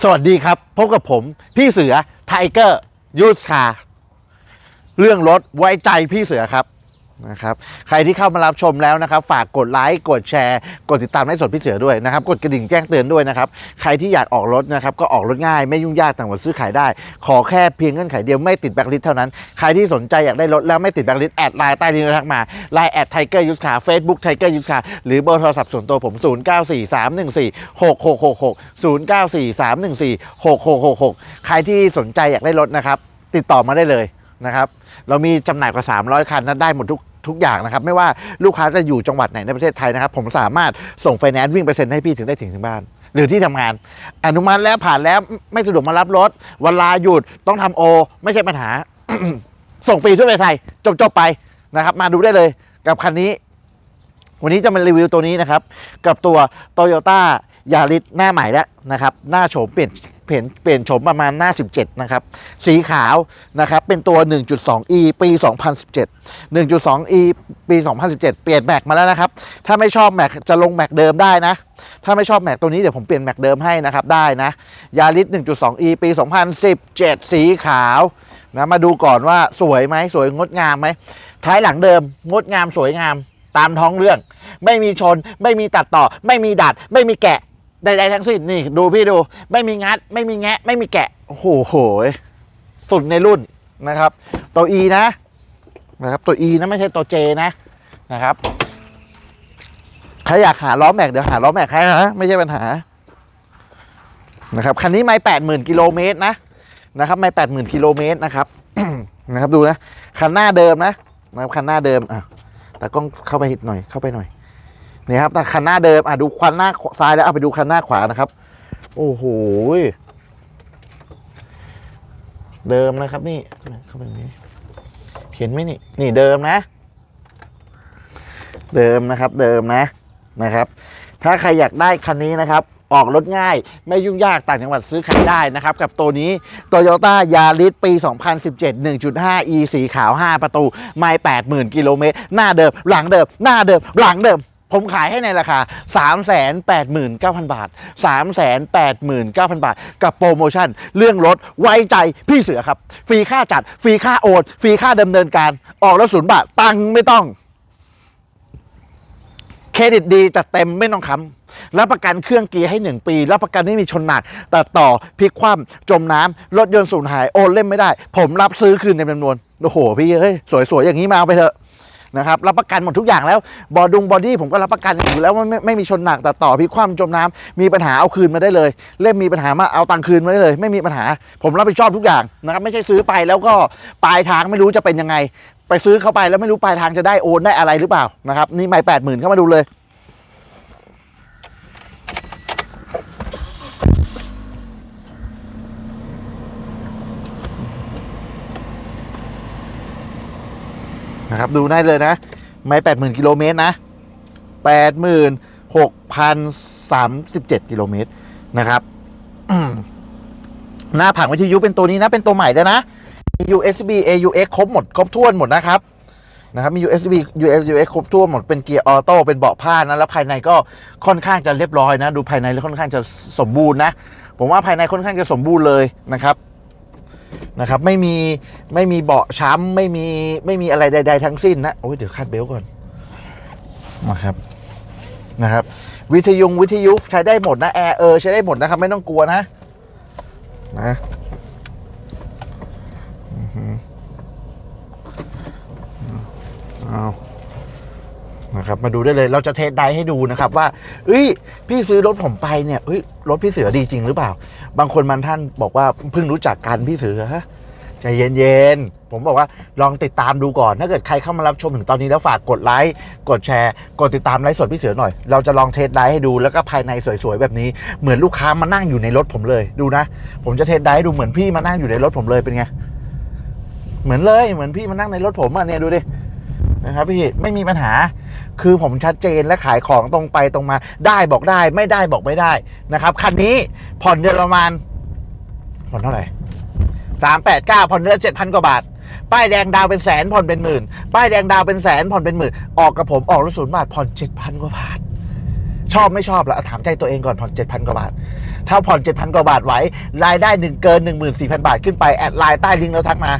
สวัสดีครับ พบกับผมพี่เสือไทเกอร์ยูสคาเรื่องรถไว้ใจพี่เสือครับ นะครับใครที่เข้ามารับชมแล้วนะครับ ฝากกดไลค์กดแชร์กดติดตามให้สดพี่เสือด้วยนะครับ กดกระดิ่งแจ้งเตือนด้วยนะครับ ใครที่อยากออกรถนะครับก็ออกรถง่ายไม่ยุ่งยากต่างกว่าซื้อขายได้ ขอแค่เพียงเงื่อนไขเดียวไม่ติดแบ็คลิสเท่านั้น ใครที่สนใจอยากได้รถแล้วไม่ติดแบ็คลิสแอดไลน์ใต้นี้ทักมาไลน์แอดไทเกอร์ยูสคาเฟซบุ๊กไทเกอร์ยูสคาหรือเบอร์โทรศัพท์ส่วนตัวผม 0 9 4 3 1 4 6 6 6 6 0 9 4 3 1 4 6 6 6 6 ใครที่สนใจอยากได้รถนะครับติดต่อมาได้เลยนะครับ เรามีจำหน่ายกว่า 300 คันนั้นได้หมดทุก ทุกอย่างนะครับไม่ว่าลูกค้าจะอยู่จังหวัดไหนในประเทศไทยนะครับผมสามารถส่งไฟแนนซ์วิ่งไปเซ็นให้พี่ถึงได้ถึงถึงบ้าน หรือที่ทำงาน อนุมัติแล้วผ่านแล้วไม่สะดวกมารับรถเวลาหยุดต้องทำโอ ไม่ใช่ปัญหา ส่งฟรีทั่วประเทศไทยจบจบไปนะครับ มาดูได้เลยกับคันนี้ วันนี้จะมารีวิวตัวนี้นะครับ กับตัว Toyota Yaris หน้าใหม่แล้วนะครับ หน้าโฉมเปลี่ยน เปลี่ยนเปลี่ยนโฉมประมาณหน้า 17 นะครับ สีขาวนะครับ เป็นตัว 1.2e ปี 2017 1.2e ปี 2017 เปลี่ยนแม็กมาแล้วนะครับ ถ้าไม่ชอบแม็กจะลงแม็กเดิมได้นะ ถ้าไม่ชอบแม็กตัวนี้เดี๋ยวผมเปลี่ยนแม็กเดิมให้นะครับ ได้นะ Yaris 1.2e ปี 2017 สีขาวนะมาดูก่อนว่าสวยไหมสวยงดงามไหมท้ายหลังเดิมงดงามสวยงามตามท้องเรื่อง ไม่มีชน ไม่มีตัดต่อ ไม่มีดัด ไม่มีแกะ ใดๆทั้งสิ้นนี่ดูพี่ดู ไม่มีงัด ไม่มีแงะ ไม่มีแกะ โอ้โหสุดในรุ่นนะครับ ตัว E นะนะครับ ตัว E นะไม่ใช่ตัว J นะนะครับใครอยากหาล้อแม็กเดี๋ยวหาล้อแม็กให้นะไม่ใช่ปัญหานะครับคันนี้ไม่แปดหมื่นกิโลเมตรนะนะครับไม่แปดหมื่นกิโลเมตรนะครับนะครับดูนะคันหน้าเดิมนะนะครับคันหน้าเดิมอะแต่กล้องเข้าไปหน่อยเข้าไปหน่อย นี่ครับแต่คันหน้าเดิมอะดูคันหน้าซ้ายแล้วเอาไปดูคันหน้าขวานะครับ โอ้โหเดิมนะครับนี่เข้าไปนี้เห็นไหมนี่นี่เดิมนะ เดิมนะครับ เดิมนะนะครับ ถ้าใครอยากได้คันนี้นะครับออกรถง่าย ไม่ยุ่งยากต่างจังหวัดซื้อขายได้นะครับ กับตัวนี้ Toyota Yaris ปี 2017 1.5 e สีขาว 5 ประตู ไม่ 80,000 กิโลเมตร หน้าเดิม หลังเดิม หน้าเดิม หลังเดิม ผมขายให้ในราคา 389,000 บาท 389,000 บาท กับโปรโมชั่น เรื่องรถไว้ใจพี่เสือครับ ฟรีค่าจัด ฟรีค่าโอนฟรีค่าดำเนินการออกรถศูนย์บาท ตังค์ไม่ต้อง เครดิตดีจัดเต็มไม่ต้องค้ำรับประกันเครื่องเกียร์ให้ 1 ปี รับประกันไม่มีชนหนัก ตัดต่อพลิกคว่ำจมน้ำรถยนต์สูญหาย โอนเล่มไม่ได้ ผมรับซื้อคืนในจำนวน โอ้โห พี่เฮ้ย สวยๆ อย่างนี้มาเอาไปเถอะ นะครับรับประกันหมดทุกอย่างแล้วบอดุงบอดี้ผมก็รับประกันอยู่แล้วว่าไม่ไม่มีชนหนักแต่ต่อพิกคว่ำจมน้ำมีปัญหาเอาคืนมาได้เลย เล่มมีปัญหามาเอาตังคืนมาได้เลย ไม่มีปัญหา ผมรับผิดชอบทุกอย่างนะครับไม่ใช่ซื้อไปแล้วก็ปลายทางไม่รู้จะเป็นยังไง ไปซื้อเข้าไปแล้วไม่รู้ปลายทางจะได้โอนได้อะไรหรือเปล่านะครับนี่ไม่แปดหมื่นเข้ามาดูเลย นะครับ ดูได้เลยนะ ไม่แปดหมื่นกิโลเมตรนะแปดหมื่นหกพันสามสิบเจ็ดกิโลเมตรนะครับหน้าผังวิทยุเป็นตัวนี้นะ เป็นตัวใหม่แล้วยนะ มี USB AUX ครบหมด ครบถ้วนหมดนะครับนะครับมี USB UX ครบถ้วนหมดเป็นเกียร์ออโต้เป็นเบาะผ้านะแล้วภายในก็ค่อนข้างจะเรียบร้อยนะ ดูภายในแล้วค่อนข้างจะสมบูรณ์นะ ผมว่าภายในค่อนข้างจะสมบูรณ์เลยนะครับ นะครับไม่มีไม่มีเบาะช้ำไม่มีไม่มีอะไรใด ๆ ทั้งสิ้นนะโอ้ยเดี๋ยวคาดเบลต์ก่อนนะครับนะครับ วิทยุวิทยุใช้ได้หมดนะแอร์เออใช้ได้หมดนะครับ ไม่ต้องกลัวนะนะอือหือเอา นะครับมาดูได้เลยเราจะเทสไดให้ดูนะครับว่าเอ้ยพี่ซื้อรถผมไปเนี่ยเอ้ยรถพี่เสือดีจริงหรือเปล่า บางคนบางท่านบอกว่าเพิ่งรู้จักกันพี่เสือฮะใจเย็นๆ ผมบอกว่าลองติดตามดูก่อน ถ้าเกิดใครเข้ามารับชมถึงตอนนี้แล้วฝากกดไลค์ กดแชร์ กดติดตามไลฟ์สดพี่เสือหน่อย เราจะลองเทสไดให้ดู แล้วก็ภายในสวยๆ แบบนี้ เหมือนลูกค้ามานั่งอยู่ในรถผมเลย ดูนะ ผมจะเทสไดให้ดูเหมือนพี่มานั่งอยู่ในรถผมเลยเป็นไง เหมือนเลย เหมือนพี่มานั่งในรถผมอะเนี่ยดูดิ นะครับพี่ไม่มีปัญหา คือผมชัดเจนและขายของตรงไปตรงมา ได้บอกได้ไม่ได้บอกไม่ได้นะครับคันนี้ผ่อนเดือนละประมาณผ่อนเท่าไหร่สามแปดเก้าผ่อนเดือนเจ็ดพันกว่าบาท ป้ายแดงดาวเป็นแสนผ่อนเป็นหมื่น ป้ายแดงดาวเป็นแสนผ่อนเป็นหมื่น ออกกับผมออกรถศูนย์บาทผ่อนเจ็ดพันกว่าบาท ชอบไม่ชอบแล้วถามใจตัวเองก่อนผ่อนเจ็ดพันกว่าบาท ถ้าผ่อนเจ็ดพันกว่าบาทไหวรายได้หนึ่งเกินหนึ่งหมื่นสี่พันบาทขึ้นไปแอดไลน์ใต้ลิงก์แล้วทักมา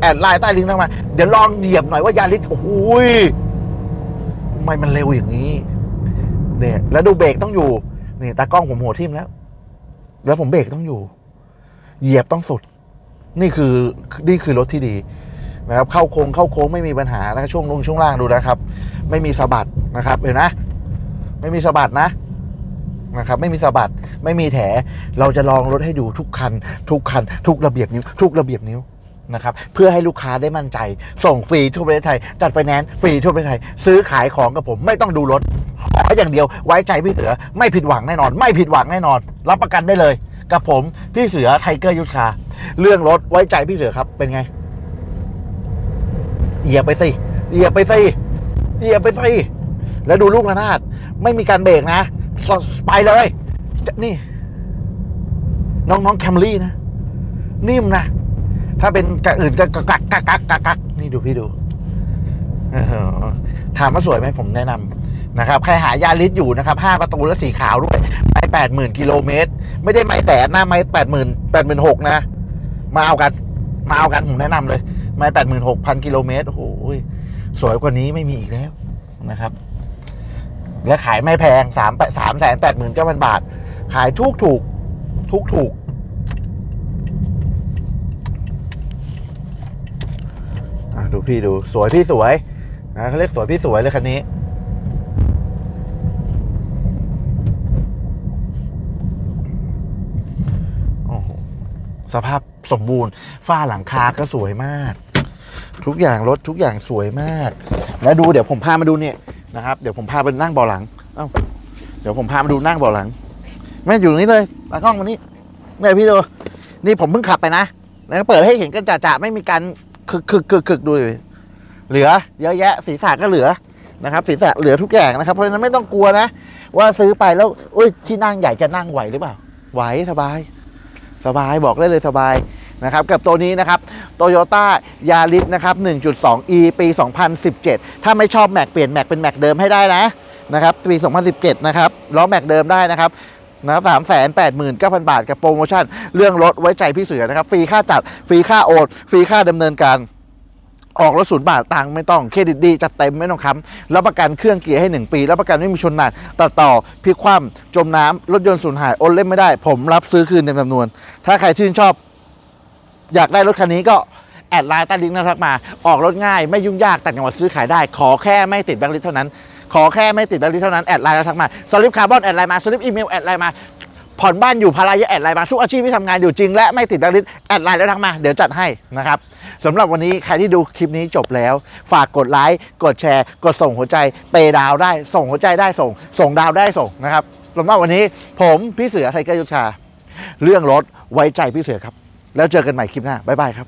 แอดไลน์ใต้ลิงก์ทักมา เดี๋ยวลองเหยียบหน่อยว่ายาลิสโอ้ยทำไมมันเร็วอย่างนี้เนี่ยแล้วดูเบรกต้องอยู่นี่ตากล้องผมหัวทิ่มแล้ว แล้วผมเบรกต้องอยู่ เหยียบต้องสุด นี่คือนี่คือรถที่ดีนะครับเข้าโค้งเข้าโค้งไม่มีปัญหานะช่วงลงช่วงล่างดูนะครับ ไม่มีสะบัดนะครับเห็นนะ ไม่มีสะบัดนะนะครับไม่มีสะบัดไม่มีแถ เราจะลองรถให้ดูทุกคัน ทุกคัน ทุกระเบียบนิ้ว ทุกระเบียบนิ้วนะครับเพื่อให้ลูกค้าได้มั่นใจ ส่งฟรีทั่วประเทศไทย จัดไฟแนนซ์ฟรีทั่วประเทศไทย ซื้อขายของกับผมไม่ต้องดูรถ ขออย่างเดียวไว้ใจพี่เสือไม่ผิดหวังแน่นอน ไม่ผิดหวังแน่นอน รับประกันได้เลย กับผมพี่เสือไทเกอร์ยุทธาเรื่องรถไว้ใจพี่เสือครับเป็นไงเหยียบไปสิเหยียบไปสิเหยียบไปสิ แล้วดูลูกระนาดไม่มีการเบรกนะสไปเลยนี่ น้องน้องแคมรี่นะ นิ่มนะ ถ้าเป็นกะอื่นก็กักกักกักกักกักนี่ดูพี่ดูถามว่าสวยไหมผมแนะนำนะครับ ใครหายาลิสอยู่นะครับห้าประตูและสีขาวด้วยไม่แปดหมื่นกิโลเมตร ไม่ได้ไม่แสนนะไม่แปดหมื่นแปดหมื่นหกนะ มาเอากัน มาเอากันผมแนะนำเลย ไม่แปดหมื่นหกพันกิโลเมตรโอ้โหสวยกว่านี้ไม่มีอีกแล้วนะครับ และขายไม่แพงสามแปดสามแสนแปดหมื่นเก้าพันบาท ขายถูกถูกถูกถูกอะดูพี่ดูสวยพี่สวยนะเขาเรียกสวยพี่สวยเลยคันนี้อ้โหสภาพสมบูรณ์ ฝ้าหลังคาก็สวยมาก ทุกอย่างรถทุกอย่างสวยมาก แล้วดูเดี๋ยวผมพามาดูเนี่ย นะครับ เดี๋ยวผมพาไปนั่งเบาะหลัง เอ้า เดี๋ยวผมพามาดูนั่งเบาะหลัง แม่อยู่ตรงนี้เลยตากล้องมานี่เนี่พี่ดู นี่ผมเพิ่งขับไปนะ แล้วเปิดให้เห็นกันจ่าๆไม่มีการคึกคึกคึกคึกดูเลยเหลือ เยอะแยะศีรษะก็เหลือนะครับศีรษะเหลือทุกอย่างนะครับ เพราะฉะนั้นไม่ต้องกลัวนะ ว่าซื้อไปแล้วอุ้ยที่นั่งใหญ่จะนั่งไหวหรือเปล่า ไหวสบาย สบายบอกได้เลยสบาย นะครับกับตัวนี้นะครับโตโยต้ายาริสนะครับ 1.2e ปี 2017 ถ้าไม่ชอบแม็กเปลี่ยนแม็กเป็นแม็กเดิมให้ได้นะนะครับปี 2017 นะครับล้อแม็กเดิมได้นะครับนะครับสามแสนแปดหมื่นเก้าพันบาทกับโปรโมชั่น เรื่องรถไว้ใจพี่เสือนะครับ ฟรีค่าจัด ฟรีค่าโอนฟรีค่าดำเนินการ ออกรถศูนย์บาทตังไม่ต้องเครดิตดีจัดเต็มไม่ต้องค้ำรับประกันเครื่องเกียร์ให้ 1 ปีรับประกันไม่มีชนหนักตัดต่อพลิกคว่ำจมน้ำรถยนต์สูญหายโอนเล่นไม่ได้ ผมรับซื้อคืนเต็มจำนวน ถ้าใครชื่นชอบ อยากได้รถคันนี้ก็แอดไลน์ใต้ลิงก์นะครับมา ออกรถง่ายไม่ยุ่งยากแต่จังหวัดซื้อขายได้ ขอแค่ไม่ติดแบงค์ลิสต์เท่านั้น ขอแค่ไม่ติดแบงค์ลิสต์เท่านั้น แอดไลน์แล้วทักมาสลิปคาร์บอนแอดไลน์มาสลิปอีเมลแอดไลน์มา ผ่อนบ้านอยู่ภาระยะแอดไลน์มาทุกอาชีพที่ทำงานอยู่จริงและไม่ติดแบงค์ลิสต์แอดไลน์แล้วทักมาเดี๋ยวจัดให้นะครับสำหรับวันนี้ใครที่ดูคลิปนี้จบแล้ว ฝากกดไลค์กดแชร์ กดส่งหัวใจเปย์ดาวได้ ส่งหัวใจได้ส่ง ส่งดาวได้ส่งนะครับสำหรับวันนี้ผมพี่เสือไทเกอร์ยุทธชาเรื่องรถไว้ใจพี่เสือครับ แล้วเจอกันใหม่คลิปหน้าบ๊ายบายครับ